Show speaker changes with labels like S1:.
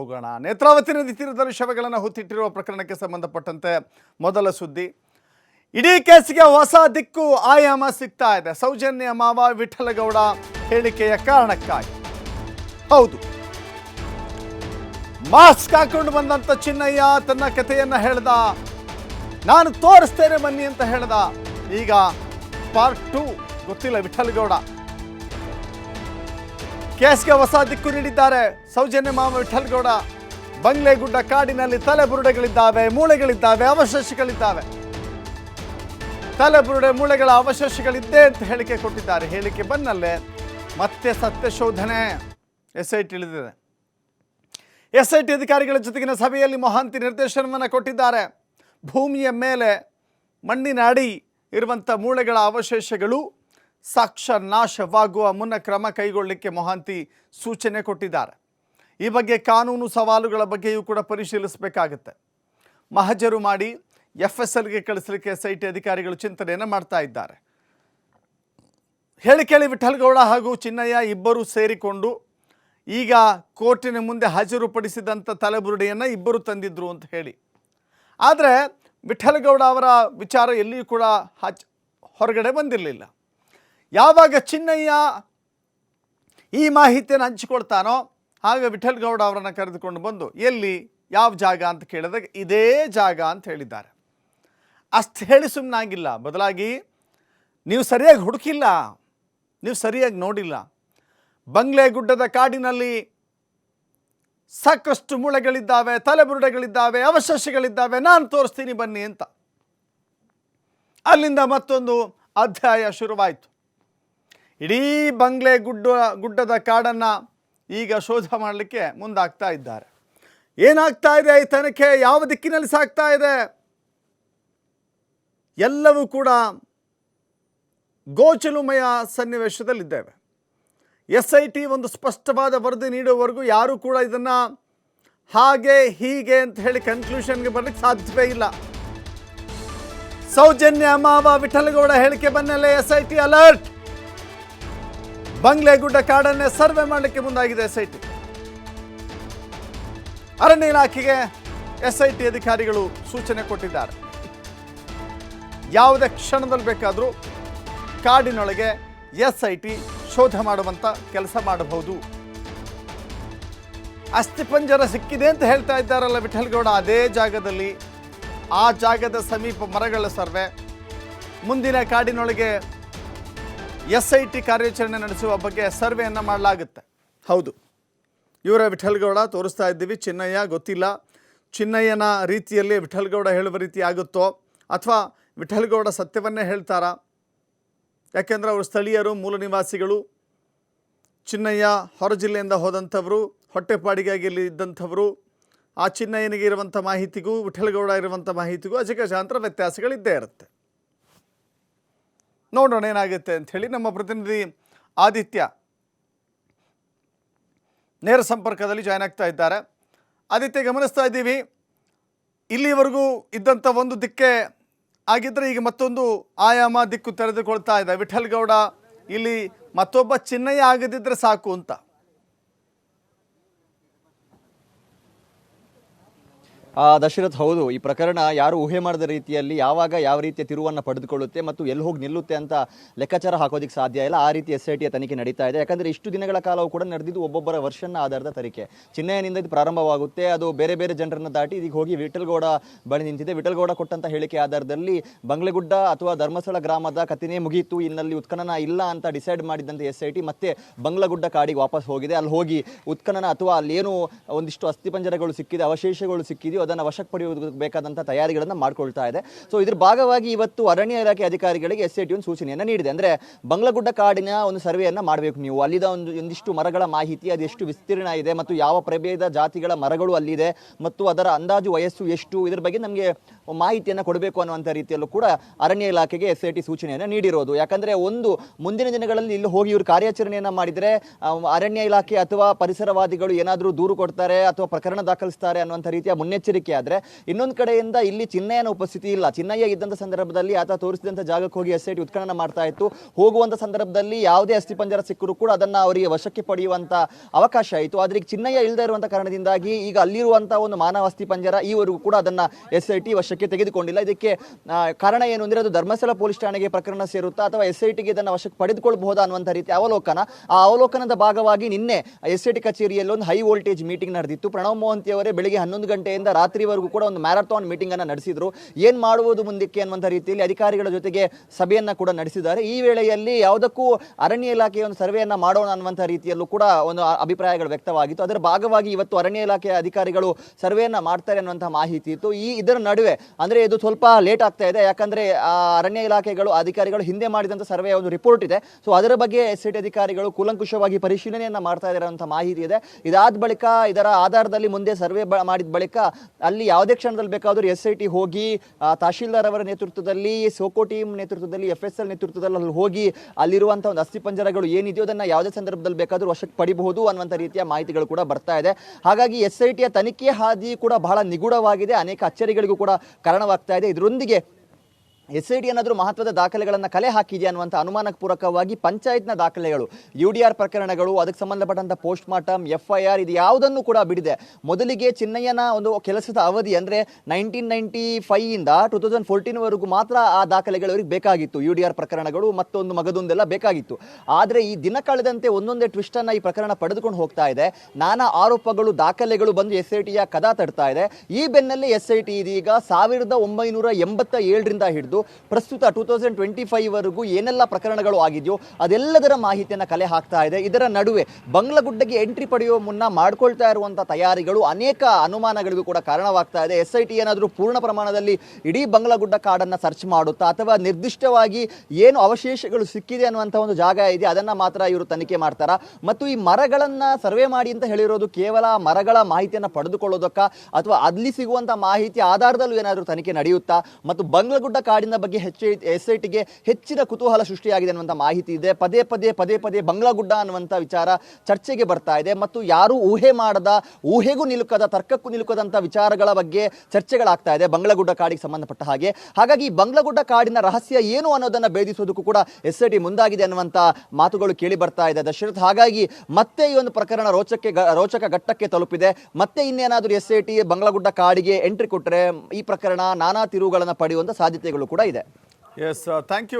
S1: ಹೋಗೋಣ. ನೇತ್ರಾವತಿ ನದಿ ತೀರದಲ್ಲಿ ಶವಗಳನ್ನು ಹೊತ್ತಿಟ್ಟಿರುವ ಪ್ರಕರಣಕ್ಕೆ ಸಂಬಂಧಪಟ್ಟಂತೆ ಮೊದಲ ಸುದ್ದಿ. ಇಡೀ ಕೇಸಿಗೆ ಹೊಸ ದಿಕ್ಕು, ಆಯಾಮ ಸಿಗ್ತಾ ಇದೆ. ಸೌಜನ್ಯ ಮಾವ ವಿಠಲಗೌಡ ಹೇಳಿಕೆಯ ಕಾರಣಕ್ಕಾಗಿ. ಹೌದು. ಮಾಸ್ಕ್ ಹಾಕೊಂಡು ಬಂದಂತ ಚಿನ್ನಯ್ಯ ತನ್ನ ಕಥೆಯನ್ನ ಹೇಳ್ದ. ನಾನು ತೋರಿಸ್ತೇನೆ ಬನ್ನಿ ಅಂತ ಹೇಳ್ದ. ಈಗ ಪಾರ್ಟ್ ಟು, ಗೊತ್ತಿಲ್ಲ ವಿಠಲಗೌಡ. ಕೇಸ್ಗೆ ಹೊಸ ದಿಕ್ಕು ನೀಡಿದ್ದಾರೆ. ಸೌಜನ್ಯ ಮಾಮ ವಿಠಲ್ಗೌಡ ಬಂಗ್ಲೆಗುಡ್ಡ ಕಾಡಿನಲ್ಲಿ ತಲೆಬುರುಡೆಗಳಿದ್ದಾವೆ ಮೂಳೆಗಳಿದ್ದಾವೆ, ಅವಶೇಷಗಳಿದ್ದಾವೆ. ತಲೆಬುರುಡೆ ಮೂಳೆಗಳ ಅವಶೇಷಗಳಿದ್ದೇ ಅಂತ ಹೇಳಿಕೆ ಕೊಟ್ಟಿದ್ದಾರೆ. ಹೇಳಿಕೆ ಬಂದಲ್ಲೇ ಮತ್ತೆ ಸತ್ಯ ಶೋಧನೆ. ಎಸ್ ಐ ಟಿ ಇಳಿದಿದೆ ಎಸ್ ಐ ಟಿ ಅಧಿಕಾರಿಗಳ ಜೊತೆಗಿನ ಸಭೆಯಲ್ಲಿ ಮೊಹಾಂತಿ ನಿರ್ದೇಶನವನ್ನು ಕೊಟ್ಟಿದ್ದಾರೆ. ಭೂಮಿಯ ಮೇಲೆ ಮಣ್ಣಿನ ಅಡಿ ಇರುವಂಥ ಮೂಳೆಗಳ ಅವಶೇಷಗಳು ಸಾಕ್ಷ ನಾಶವಾಗುವ ಮುನ್ನ ಕ್ರಮ ಕೈಗೊಳ್ಳಲಿಕ್ಕೆ ಮೊಹಾಂತಿ ಸೂಚನೆ ಕೊಟ್ಟಿದ್ದಾರೆ. ಈ ಬಗ್ಗೆ ಕಾನೂನು ಸವಾಲುಗಳ ಬಗ್ಗೆಯೂ ಕೂಡ ಪರಿಶೀಲಿಸಬೇಕಾಗುತ್ತೆ. ಮಹಜರು ಮಾಡಿ ಎಫ್ ಎಸ್ ಎಲ್ಗೆ ಕಳಿಸಲಿಕ್ಕೆ ಎಸ್ ಐ ಟಿ ಅಧಿಕಾರಿಗಳು ಚಿಂತನೆಯನ್ನು ಮಾಡ್ತಾ ಇದ್ದಾರೆ. ಹೇಳಿ ಕೇಳಿ ವಿಠಲ್ಗೌಡ ಹಾಗೂ ಚಿನ್ನಯ್ಯ ಇಬ್ಬರು ಸೇರಿಕೊಂಡು ಈಗ ಕೋರ್ಟಿನ ಮುಂದೆ ಹಾಜರುಪಡಿಸಿದಂಥ ತಲೆಬುರುಡೆಯನ್ನು ಇಬ್ಬರು ತಂದಿದ್ರು ಅಂತ ಹೇಳಿ. ಆದರೆ ವಿಠಲಗೌಡ ಅವರ ವಿಚಾರ ಎಲ್ಲಿಯೂ ಕೂಡ ಹಚ್ ಹೊರಗಡೆ ಬಂದಿರಲಿಲ್ಲ. ಯಾವಾಗ ಚಿನ್ನಯ್ಯ ಈ ಮಾಹಿತಿಯನ್ನು ಹಂಚಿಕೊಳ್ತಾನೋ ಆಗ ವಿಠಲ್ಗೌಡ ಅವರನ್ನು ಕರೆದುಕೊಂಡು ಬಂದು ಎಲ್ಲಿ, ಯಾವ ಜಾಗ ಅಂತ ಕೇಳಿದಾಗ ಇದೇ ಜಾಗ ಅಂತ ಹೇಳಿದ್ದಾರೆ. ಅಷ್ಟು ಹೇಳಿ ಸುಮ್ಮನಾಗಿಲ್ಲ ಬದಲಾಗಿ ನೀವು ಸರಿಯಾಗಿ ಹುಡುಕಿಲ್ಲ, ನೀವು ಸರಿಯಾಗಿ ನೋಡಿಲ್ಲ. ಬಂಗ್ಲೆ ಗುಡ್ಡದ ಕಾಡಿನಲ್ಲಿ ಸಾಕಷ್ಟು ಮೂಳೆಗಳಿದ್ದಾವೆ, ತಲೆಬುರುಡೆಗಳಿದ್ದಾವೆ, ಅವಶೇಷಗಳಿದ್ದಾವೆ, ನಾನು ತೋರಿಸ್ತೀನಿ ಬನ್ನಿ ಅಂತ. ಅಲ್ಲಿಂದ ಮತ್ತೊಂದು ಅಧ್ಯಾಯ ಶುರುವಾಯಿತು. ಇಡೀ ಬಂಗ್ಲೆ ಗುಡ್ಡ, ಗುಡ್ಡದ ಕಾಡನ್ನು ಈಗ ಶೋಧ ಮಾಡಲಿಕ್ಕೆ ಮುಂದಾಗ್ತಾ ಇದ್ದಾರೆ. ಏನಾಗ್ತಾ ಇದೆ ಈ ತನಿಖೆ? ಯಾವ ದಿಕ್ಕಿನಲ್ಲಿ ಸಾಗ್ತಾ ಇದೆ? ಎಲ್ಲವೂ ಕೂಡ ಗೋಚಲುಮಯ ಸನ್ನಿವೇಶದಲ್ಲಿದ್ದೇವೆ. ಎಸ್ ಐ ಟಿ ಒಂದು ಸ್ಪಷ್ಟವಾದ ವರದಿ ನೀಡುವವರೆಗೂ ಯಾರೂ ಕೂಡ ಇದನ್ನು ಹಾಗೆ, ಹೀಗೆ ಅಂತ ಹೇಳಿ ಕನ್ಕ್ಲೂಷನ್ಗೆ ಬರಲಿಕ್ಕೆ ಸಾಧ್ಯವೇ ಇಲ್ಲ. ಸೌಜನ್ಯ ಮಾವ ವಿಠಲಗೌಡ ಹೇಳಿಕೆ ಬಂದಲ್ಲೇ S I T alert Banglegudda ಕಾಡನ್ನೇ survey ಮಾಡಲಿಕ್ಕೆ ಮುಂದಾಗಿದೆ ಎಸ್ ಐ ಟಿ ಅರಣ್ಯ ಇಲಾಖೆಗೆ ಎಸ್ ಐ ಟಿ ಅಧಿಕಾರಿಗಳು ಸೂಚನೆ ಕೊಟ್ಟಿದ್ದಾರೆ. ಯಾವುದೇ ಕ್ಷಣದಲ್ಲಿ ಬೇಕಾದರೂ ಕಾಡಿನೊಳಗೆ ಎಸ್ ಐ ಟಿ ಶೋಧ ಮಾಡುವಂಥ ಕೆಲಸ ಮಾಡಬಹುದು. ಅಸ್ಥಿಪಂಜರ ಸಿಕ್ಕಿದೆ ಅಂತ ಹೇಳ್ತಾ ಇದ್ದಾರಲ್ಲ ವಿಠಲ್ಗೌಡ ಅದೇ ಜಾಗದಲ್ಲಿ, ಆ ಜಾಗದ ಸಮೀಪ ಮರಗಳ ಸರ್ವೆ, ಮುಂದಿನ ಕಾಡಿನೊಳಗೆ ಎಸ್ ಐ ಟಿ ಕಾರ್ಯಾಚರಣೆ ನಡೆಸುವ ಬಗ್ಗೆ ಸರ್ವೆಯನ್ನು ಮಾಡಲಾಗುತ್ತೆ. ಹೌದು. ಇವರ ವಿಠಲ್ಗೌಡ ತೋರಿಸ್ತಾ ಇದ್ದೀವಿ. ಚಿನ್ನಯ್ಯ ಗೊತ್ತಿಲ್ಲ. ಚಿನ್ನಯ್ಯನ ರೀತಿಯಲ್ಲಿ ವಿಠಲ್ಗೌಡ ಹೇಳುವ ರೀತಿ ಆಗುತ್ತೋ? ಅಥವಾ ವಿಠಲ್ಗೌಡ ಸತ್ಯವನ್ನೇ ಹೇಳ್ತಾರಾ? ಯಾಕೆಂದರೆ ಅವರು ಸ್ಥಳೀಯರು, ಮೂಲ ನಿವಾಸಿಗಳು. ಚಿನ್ನಯ್ಯ ಹೊರ ಜಿಲ್ಲೆಯಿಂದ ಹೋದಂಥವರು ಹೊಟ್ಟೆಪಾಡಿಗಾಗಿ ಇಲ್ಲಿ ಇದ್ದಂಥವರು. ಆ ಚಿನ್ನಯ್ಯನಿಗೆ ಇರುವಂಥ ಮಾಹಿತಿಗೂ, ವಿಠಲಗೌಡ ಇರುವಂಥ ಮಾಹಿತಿಗೂ ಅಜಗಜಾಂತರ ವ್ಯತ್ಯಾಸಗಳಿದ್ದೇ ಇರುತ್ತೆ. ನೋಡೋಣ ಏನಾಗುತ್ತೆ ಅಂಥೇಳಿ ನಮ್ಮ ಪ್ರತಿನಿಧಿ ಆದಿತ್ಯ ನೇರ ಸಂಪರ್ಕದಲ್ಲಿ ಜಾಯ್ನ್ ಆಗ್ತಾ ಇದ್ದಾರೆ. ಆದಿತ್ಯ, ಗಮನಿಸ್ತಾ ಇದ್ದೀವಿ. ಇಲ್ಲಿವರೆಗೂ ಇದ್ದಂಥ ಒಂದು ದಿಕ್ಕೆ ಆಗಿದ್ದರೆ ಈಗ ಮತ್ತೊಂದು ಆಯಾಮ, ದಿಕ್ಕು ತೆರೆದುಕೊಳ್ತಾ ಇದೆ. ವಿಠಲ್ಗೌಡ, ಇಲ್ಲಿ ಮತ್ತೊಬ್ಬ ಚಿನ್ನಯ್ಯ ಆಗದಿದ್ದರೆ ಸಾಕು ಅಂತ.
S2: ದಶರಥ್ ಹೌದು, ಈ ಪ್ರಕರಣ ಯಾರು ಊಹೆ ಮಾಡಿದ ರೀತಿಯಲ್ಲಿ ಯಾವಾಗ ಯಾವ ರೀತಿಯ ತಿರುವನ್ನು ಪಡೆದುಕೊಳ್ಳುತ್ತೆ ಮತ್ತು ಎಲ್ಲಿ ಹೋಗಿ ನಿಲ್ಲುತ್ತೆ ಅಂತ ಲೆಕ್ಕಾಚಾರ ಹಾಕೋದಕ್ಕೆ ಸಾಧ್ಯ ಇಲ್ಲ. ಆ ರೀತಿ ಎಸ್ ಐ ಟಿಯ ತನಿಖೆ ನಡೀತಾ ಇದೆ. ಯಾಕಂದರೆ ಇಷ್ಟು ದಿನಗಳ ಕಾಲವು ಕೂಡ ನಡೆದಿದ್ದು ಒಬ್ಬೊಬ್ಬರ ವರ್ಷನ ಆಧಾರದ ತನಿಖೆ ಚಿನ್ನಯನಿಂದ ಇದು ಪ್ರಾರಂಭವಾಗುತ್ತೆ. ಅದು ಬೇರೆ ಬೇರೆ ಜನರನ್ನು ದಾಟಿ ಇದೀಗ ಹೋಗಿ ವಿಠಲ್ಗೌಡ ಬಳಿ ನಿಂತಿದೆ. ವಿಠಲ್ಗೌಡ ಕೊಟ್ಟಂತ ಹೇಳಿಕೆ ಆಧಾರದಲ್ಲಿ ಬಂಗ್ಲೆಗುಡ್ಡ ಅಥವಾ ಧರ್ಮಸ್ಥಳ ಗ್ರಾಮದ ಕಥೆನೇ ಮುಗಿಯಿತು ಇನ್ನಲ್ಲಿ ಉತ್ಖನನ ಇಲ್ಲ ಅಂತ ಡಿಸೈಡ್ ಮಾಡಿದಂತ ಎಸ್ ಐ ಟಿ ಮತ್ತೆ ಬಂಗ್ಲಗುಡ್ಡ ಕಾಡಿಗೆ ವಾಪಸ್ ಹೋಗಿದೆ. ಅಲ್ಲಿ ಹೋಗಿ ಉತ್ಖನನ ಅಥವಾ ಅಲ್ಲೇನು ಒಂದಿಷ್ಟು ಅಸ್ಥಿಪಂಜರಗಳು ಸಿಕ್ಕಿದೆ, ಅವಶೇಷಗಳು ಸಿಕ್ಕಿದೆಯೋ ಅದನ್ನು ವಶಕ್ಕೆ ಪಡೆಯುವುದಕ್ಕೆ ಬೇಕಾದಂಥ ತಯಾರಿಗಳನ್ನು ಮಾಡ್ಕೊಳ್ತಾ ಇದೆ. ಸೊ ಇದರ ಭಾಗವಾಗಿ ಇವತ್ತು ಅರಣ್ಯ ಇಲಾಖೆ ಅಧಿಕಾರಿಗಳಿಗೆ ಎಸ್ ಎ ಟಿ ಒಂದು ಸೂಚನೆಯನ್ನು ನೀಡಿದೆ. ಅಂದರೆ ಬಂಗ್ಲಗುಡ್ಡ ಕಾಡಿನ ಒಂದು ಸರ್ವೆಯನ್ನು ಮಾಡಬೇಕು ನೀವು. ಅಲ್ಲಿದ ಒಂದು, ಒಂದಿಷ್ಟು ಮರಗಳ ಮಾಹಿತಿ, ಅದು ಎಷ್ಟು ವಿಸ್ತೀರ್ಣ ಇದೆ ಮತ್ತು ಯಾವ ಪ್ರಭೇದ ಜಾತಿಗಳ ಮರಗಳು ಅಲ್ಲಿದೆ ಮತ್ತು ಅದರ ಅಂದಾಜು ವಯಸ್ಸು ಎಷ್ಟು? ಇದರ ಬಗ್ಗೆ ನಮಗೆ ಮಾಹಿತಿಯನ್ನು ಕೊಡಬೇಕು ಅನ್ನುವಂಥ ರೀತಿಯಲ್ಲೂ ಕೂಡ ಅರಣ್ಯ ಇಲಾಖೆಗೆ ಎಸ್ ಐ ಟಿ ಸೂಚನೆಯನ್ನು ನೀಡಿರೋದು. ಯಾಕಂದರೆ ಒಂದು ಮುಂದಿನ ದಿನಗಳಲ್ಲಿ ಇಲ್ಲಿ ಹೋಗಿ ಇವರು ಕಾರ್ಯಾಚರಣೆಯನ್ನು ಮಾಡಿದರೆ ಅರಣ್ಯ ಇಲಾಖೆ ಅಥವಾ ಪರಿಸರವಾದಿಗಳು ಏನಾದರೂ ದೂರು ಕೊಡ್ತಾರೆ ಅಥವಾ ಪ್ರಕರಣ ದಾಖಲಿಸ್ತಾರೆ ಅನ್ನುವಂಥ ರೀತಿಯ ಮುನ್ನೆಚ್ಚರಿಕೆ ಆದರೆ, ಇನ್ನೊಂದು ಕಡೆಯಿಂದ ಇಲ್ಲಿ ಚಿನ್ನಯ್ಯನ ಉಪಸ್ಥಿತಿ ಇಲ್ಲ. ಚಿನ್ನಯ್ಯ ಇದ್ದಂಥ ಸಂದರ್ಭದಲ್ಲಿ ಆತ ತೋರಿಸಿದಂಥ ಜಾಗಕ್ಕೆ ಹೋಗಿ ಎಸ್ ಐ ಟಿ ಉತ್ಖನನ ಮಾಡ್ತಾ ಇತ್ತು. ಹೋಗುವಂಥ ಸಂದರ್ಭದಲ್ಲಿ ಯಾವುದೇ ಅಸ್ಥಿಪಂಜರ ಸಿಕ್ಕರೂ ಕೂಡ ಅದನ್ನು ಅವರಿಗೆ ವಶಕ್ಕೆ ಪಡೆಯುವಂಥ ಅವಕಾಶ ಆಯಿತು ಆದರೆ ಈಗ ಚಿನ್ನಯ್ಯ ಇಲ್ಲದೆ ಇರುವಂಥ ಕಾರಣದಿಂದಾಗಿ ಈಗ ಅಲ್ಲಿರುವಂಥ ಒಂದು ಮಾನವ ಅಸ್ಥಿಪಂಜರ ಈವರೆಗೂ ಕೂಡ ಅದನ್ನು ಎಸ್ ಐ ಟಿ ವಶಕ್ಕೆ ತೆಗೆದುಕೊಂಡಿಲ್ಲ. ಇದಕ್ಕೆ ಕಾರಣ ಏನು ಅಂದರೆ ಅದು ಧರ್ಮಸ್ಥಳ ಪೊಲೀಸ್ ಠಾಣೆಗೆ ಪ್ರಕರಣ ಸೇರುತ್ತಾ ಅಥವಾ ಎಸ್ ಐ ಟಿಗೆ ಇದನ್ನು ವಶಕ್ಕೆ ಪಡೆದುಕೊಳ್ಬಹುದಾ ಅನ್ನುವಂಥ ರೀತಿ ಅವಲೋಕನ. ಆ ಅವಲೋಕನದ ಭಾಗವಾಗಿ ನಿನ್ನೆ ಎಸ್ ಐ ಟಿ ಕಚೇರಿಯಲ್ಲಿ ಒಂದು ಹೈ ವೋಲ್ಟೇಜ್ ಮೀಟಿಂಗ್ ನಡೆದಿತ್ತು. ಪ್ರಣವ್ ಮೋಹಂತಿ ಅವರೇ ಬೆಳಿಗ್ಗೆ ಹನ್ನೊಂದು ಗಂಟೆಯಿಂದ ರಾತ್ರಿವರೆಗೂ ಕೂಡ ಒಂದು ಮ್ಯಾರಥಾನ್ ಮೀಟಿಂಗ್ ಅನ್ನು ನಡೆಸಿದ್ರು. ಏನು ಮಾಡುವುದು ಮುಂದಕ್ಕೆ ಅನ್ನುವಂಥ ರೀತಿಯಲ್ಲಿ ಅಧಿಕಾರಿಗಳ ಜೊತೆಗೆ ಸಭೆಯನ್ನು ಕೂಡ ನಡೆಸಿದ್ದಾರೆ. ಈ ವೇಳೆಯಲ್ಲಿ ಯಾವುದಕ್ಕೂ ಅರಣ್ಯ ಇಲಾಖೆಯ ಒಂದು ಸರ್ವೆಯನ್ನು ಮಾಡೋಣ ಅನ್ನುವಂಥ ರೀತಿಯಲ್ಲೂ ಕೂಡ ಒಂದು ಅಭಿಪ್ರಾಯಗಳು ವ್ಯಕ್ತವಾಗಿತ್ತು. ಅದರ ಭಾಗವಾಗಿ ಇವತ್ತು ಅರಣ್ಯ ಇಲಾಖೆಯ ಅಧಿಕಾರಿಗಳು ಸರ್ವೆಯನ್ನು ಮಾಡ್ತಾರೆ ಅನ್ನುವಂಥ ಮಾಹಿತಿ ಇತ್ತು. ಈ ಇದರ ನಡುವೆ ಅಂದ್ರೆ ಇದು ಸ್ವಲ್ಪ ಲೇಟ್ ಆಗ್ತಾ ಇದೆ. ಯಾಕಂದ್ರೆ ಅರಣ್ಯ ಇಲಾಖೆಗಳು, ಅಧಿಕಾರಿಗಳು ಹಿಂದೆ ಮಾಡಿದಂಥ ಸರ್ವೆ ಒಂದು ರಿಪೋರ್ಟ್ ಇದೆ. ಸೊ ಅದರ ಬಗ್ಗೆ ಎಸ್ ಐ ಟಿ ಅಧಿಕಾರಿಗಳು ಕೂಲಂಕುಷವಾಗಿ ಪರಿಶೀಲನೆಯನ್ನ ಮಾಡ್ತಾ ಅಂತ ಮಾಹಿತಿ ಇದೆ. ಇದಾದ ಬಳಿಕ, ಇದರ ಆಧಾರದಲ್ಲಿ ಮುಂದೆ ಸರ್ವೆ ಮಾಡಿದ ಬಳಿಕ ಅಲ್ಲಿ ಯಾವುದೇ ಕ್ಷಣದಲ್ಲಿ ಬೇಕಾದರೂ ಎಸ್ ಐ ಟಿ ಹೋಗಿ ತಹಶೀಲ್ದಾರ್ ಅವರ ನೇತೃತ್ವದಲ್ಲಿ ಸೋಕೋ ಟೀಮ್ ನೇತೃತ್ವದಲ್ಲಿ ಎಫ್ ಎಸ್ ಎಲ್ ನೇತೃತ್ವದಲ್ಲಿ ಅಲ್ಲಿ ಹೋಗಿ ಅಲ್ಲಿರುವಂಥ ಒಂದು ಅಸ್ಥಿಪಂಜರಗಳು ಏನಿದೆಯೋ ಅದನ್ನ ಯಾವುದೇ ಸಂದರ್ಭದಲ್ಲಿ ಬೇಕಾದರೂ ವಶಕ್ಕೆ ಪಡಿಬಹುದು ಅನ್ನುವಂಥ ರೀತಿಯ ಮಾಹಿತಿಗಳು ಕೂಡ ಬರ್ತಾ ಇದೆ. ಹಾಗಾಗಿ ಎಸ್ ಐ ಟಿಯ ತನಿಖೆ ಹಾದಿ ಕೂಡ ಬಹಳ ನಿಗೂಢವಾಗಿದೆ. ಅನೇಕ ಅಚ್ಚರಿಗಳಿಗೂ ಕೂಡ ಕಾರಣವಾಗ್ತಾ ಇದೆ. ಇದರೊಂದಿಗೆ ಎಸ್ ಐ ಡಿ ಏನಾದರೂ ಮಹತ್ವದ ದಾಖಲೆಗಳನ್ನು ಕಲೆ ಹಾಕಿದೆಯಾ ಅನ್ನುವಂಥ ಅನುಮಾನಕ್ಕೆ ಪೂರಕವಾಗಿ ಪಂಚಾಯತ್ನ ದಾಖಲೆಗಳು ಯು ಡಿ ಆರ್ ಪ್ರಕರಣಗಳು, ಅದಕ್ಕೆ ಸಂಬಂಧಪಟ್ಟಂಥ post mortem F I R ಇದು ಯಾವುದನ್ನು ಕೂಡ ಬಿಡಿದೆ. ಮೊದಲಿಗೆ ಚಿನ್ನಯ್ಯನ ಒಂದು ಕೆಲಸದ ಅವಧಿ ಅಂದರೆ ನೈನ್ಟೀನ್ ನೈಂಟಿ ಫೈಯಿಂದ ಟೂ ತೌಸಂಡ್ ಫೋರ್ಟೀನ್ವರೆಗೂ ಮಾತ್ರ ಆ ದಾಖಲೆಗಳು ಅವರಿಗೆ ಬೇಕಾಗಿತ್ತು. ಯು ಡಿ ಆರ್ ಪ್ರಕರಣಗಳು ಮತ್ತೊಂದು ಮಗದೊಂದೆಲ್ಲ ಬೇಕಾಗಿತ್ತು. ಆದರೆ ಈ ದಿನ ಕಳೆದಂತೆ ಒಂದೊಂದೇ ಟ್ವಿಸ್ಟನ್ನು ಈ ಪ್ರಕರಣ ಪಡೆದುಕೊಂಡು ಹೋಗ್ತಾ ಇದೆ. ನಾನಾ ಆರೋಪಗಳು, ದಾಖಲೆಗಳು ಬಂದು ಎಸ್ ಐ ಟಿಯ ಕದಾ ತಡ್ತಾ ಇದೆ. ಈ ಬೆನ್ನಲ್ಲೇ ಎಸ್ ಐ ಟಿ ಇದೀಗ ಸಾವಿರದ ಒಂಬೈನೂರ ಎಂಬತ್ತ ಏಳರಿಂದ ಹಿಡಿದು ಪ್ರಸ್ತುತ ಟೂ ತೌಸಂಡ್ ಟ್ವೆಂಟಿ ಫೈವ್ ವರೆಗೂ ಏನೆಲ್ಲ ಪ್ರಕರಣಗಳು ಆಗಿದೆಯೋ ಅದೆಲ್ಲದರ ಮಾಹಿತಿಯನ್ನು ಕಲೆ ಹಾಕ್ತಾ ಇದೆ. ಇದರ ನಡುವೆ ಬಂಗ್ಲಗುಡ್ಡಗೆ ಎಂಟ್ರಿ ಪಡೆಯುವ ಮುನ್ನ ಮಾಡ್ಕೊಳ್ತಾ ಇರುವಂಥ ತಯಾರಿಗಳು ಅನೇಕ ಅನುಮಾನಗಳಿಗೂ ಕೂಡ ಕಾರಣವಾಗ್ತಾ ಇದೆ. ಎಸ್ ಐ ಟಿ ಏನಾದರೂ ಪೂರ್ಣ ಪ್ರಮಾಣದಲ್ಲಿ ಇಡೀ ಬಂಗ್ಲಗುಡ್ಡ ಕಾಡನ್ನು ಸರ್ಚ್ ಮಾಡುತ್ತಾ ಅಥವಾ ನಿರ್ದಿಷ್ಟವಾಗಿ ಏನು ಅವಶೇಷಗಳು ಸಿಕ್ಕಿದೆ ಅನ್ನುವಂಥ ಒಂದು ಜಾಗ ಇದೆ ಅದನ್ನ ಮಾತ್ರ ಇವರು ತನಿಖೆ ಮಾಡ್ತಾರ? ಮತ್ತು ಈ ಮರಗಳನ್ನ ಸರ್ವೆ ಮಾಡಿ ಅಂತ ಹೇಳಿರೋದು ಕೇವಲ ಮರಗಳ ಮಾಹಿತಿಯನ್ನು ಪಡೆದುಕೊಳ್ಳೋದಕ್ಕ ಅಥವಾ ಅಲ್ಲಿ ಸಿಗುವಂತ ಮಾಹಿತಿ ಆಧಾರದಲ್ಲೂ ಏನಾದರೂ ತನಿಖೆ ನಡೆಯುತ್ತಾ? ಮತ್ತು ಬಂಗ್ಲಗುಡ್ಡ ಕಾಡಿನ ಬಗ್ಗೆ ಹೆಚ್ಚು ಎಸ್ ಹೆಚ್ಚಿನ ಕುತೂಹಲ ಸೃಷ್ಟಿಯಾಗಿದೆ ಅನ್ನುವಂಥ ಮಾಹಿತಿ ಇದೆ. ಪದೇ ಪದೇ ಪದೇ ಪದೇ ಬಂಗ್ಲಗುಡ್ಡ ಅನ್ನುವಂಥ ವಿಚಾರ ಚರ್ಚೆಗೆ ಬರ್ತಾ ಇದೆ ಮತ್ತು ಯಾರೂ ಊಹೆ ಮಾಡದ, ಊಹೆಗೂ ನಿಲುಕದ, ತರ್ಕಕ್ಕೂ ನಿಲುಕದಂಥ ವಿಚಾರಗಳ ಬಗ್ಗೆ ಚರ್ಚೆಗಳಾಗ್ತಾ ಇದೆ ಬಂಗ್ಲಾಗುಡ್ಡ ಕಾಡಿಗೆ ಸಂಬಂಧಪಟ್ಟ ಹಾಗೆ. ಹಾಗಾಗಿ ಈ ಬಂಗ್ಲಗುಡ್ಡ ಕಾಡಿನ ರಹಸ್ಯ ಏನು ಅನ್ನೋದನ್ನ ಭೇದಿಸೋದಕ್ಕೂ ಕೂಡ ಎಸ್ ಐ ಟಿ ಮುಂದಾಗಿದೆ ಅನ್ನುವಂಥ ಮಾತುಗಳು ಕೇಳಿ ಬರ್ತಾ ಇದೆ. ದಶರಥ್, ಹಾಗಾಗಿ ಮತ್ತೆ ಈ ಒಂದು ಪ್ರಕರಣ ರೋಚಕ್ಕೆ ರೋಚಕ ಘಟ್ಟಕ್ಕೆ ತಲುಪಿದೆ. ಮತ್ತೆ ಇನ್ನೇನಾದರೂ ಎಸ್ ಐ ಟಿ ಬಂಗ್ಲಗುಡ್ಡ ಕಾಡಿಗೆ ಎಂಟ್ರಿ ಕೊಟ್ಟರೆ ಈ ಪ್ರಕರಣ ನಾನಾ ತಿರುವುಗಳನ್ನು ಪಡೆಯುವಂಥ ಸಾಧ್ಯತೆಗಳು ಕೂಡ ಇದೆ.
S1: Yes thank you